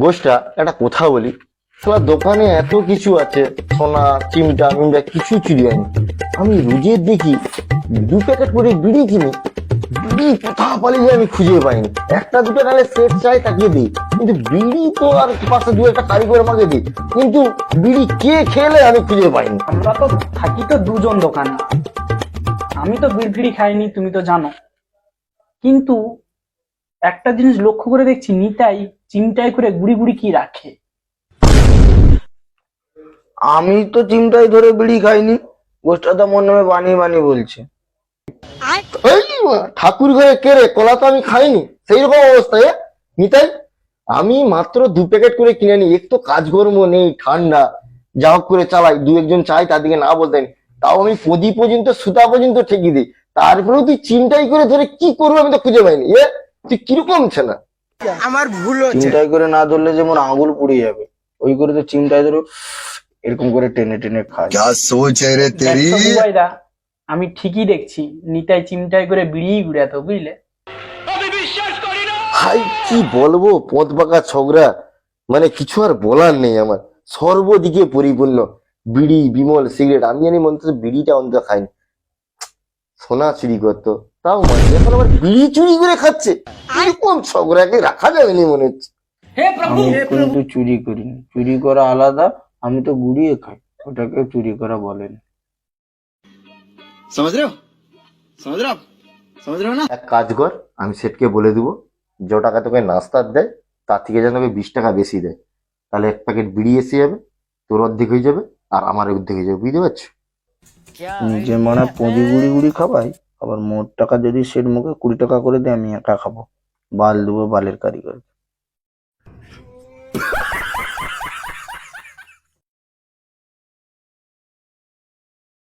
গোষ্ঠটা একটা কথা বলি। সালা দোকানে এত কিছু আছে, সোনা, চিমটা, মিমটা কিছু চুরি হয়নি। আমি রোজের দেখি দু প্যাকেট করে বিড়ি কিনি, বিড়ি কোথাও পালিয়ে আমি খুঁজে পাইনি। একটা, দুটো নালে সেট চাই তাকিয়ে দিই। কিন্তু বিড়ি তো আর পাশে দু একটা কারিগর আমাকে দিই। কিন্তু বিড়ি কে খেলে আমি খুঁজে পাইনি। আমরা তো থাকি তো দুজন দোকানে। আমি তো বিড় ফিড়ি খাইনি, তুমি তো জানো। কিন্তু একটা জিনিস লক্ষ্য করে দেখছি, নিতাই চিমটাই করে গুড়ি গুড়ি কি রাখে? আমি তো চিমটাই ধরে বিড়ি খাইনি গোষ্ঠটা তো মনে হয় বানিয়ে বানিয়ে বলছে। ঠাকুর ঘরে কেড়ে কলা তো আমি খাইনি সেই রকম অবস্থা এ? নিতাই আমি মাত্র দু প্যাকেট করে কিনে নিই একটু কাজকর্ম নেই ঠান্ডা যা হোক করে চালাই দু একজন চাই তাদেরকে না বলতেন তাও আমি পদি পর্যন্ত সুতা পর্যন্ত ঠেকি দিই। তারপরেও তুই চিন্তাই করে ধরে কি করব আমি তো খুঁজে পাইনি এ? তুই কীরকম ছেলে হ্যাঁ। আমার ভুল হচ্ছে। চিন্তাই করে না ধরলে যেমন আঙুল পুড়ে যাবে। ওই করে তো চিন্তায় ধরো এরকম করে টেনে টেনে খায়। যা সোচ রে তেরি। আমি ঠিকই দেখছি নিতাই চিমটাই করে বিড়িই ঘুরাতো বুঝলে? ভাই কি বলব? পথ ছগরা মানে কিছু আর বলার নেই আমার। সর্বদিকে পরিপূর্ণ। বিড়ি বিমল সিগারেট। আমি জানি মনে বিড়িটা অন্তত খাইনি। সোনা চুরি করতো তাও মানে এখন আবার বিড়ি চুরি করে খাচ্ছে। এরকম ছগরাকে রাখা যাবে না মনে হচ্ছে। আমি কিন্তু চুরি করিনি। চুরি করা আলাদা আমি তো গুড়িয়ে খাই। ওটাকে চুরি করা বলেন। এক কাজ কর আমি সেটকে বলে দিব য টাকা তোকে নাস্তার দেয় তার থেকে যেন তোকে বিশ টাকা বেশি দেয়। তাহলে এক প্যাকেট বিড়ি এসে যাবে তোর অর্ধেক হয়ে যাবে আর আমার অর্ধেক হয়ে যাবে বুঝতে পারছ? যে মানে পুঁজি গুড়ি গুড়ি খাবাই আবার মোট টাকা যদি সেট মুখে কুড়ি টাকা করে দেয়, আমি একা খাব। বাল দেবো বালের কারিগর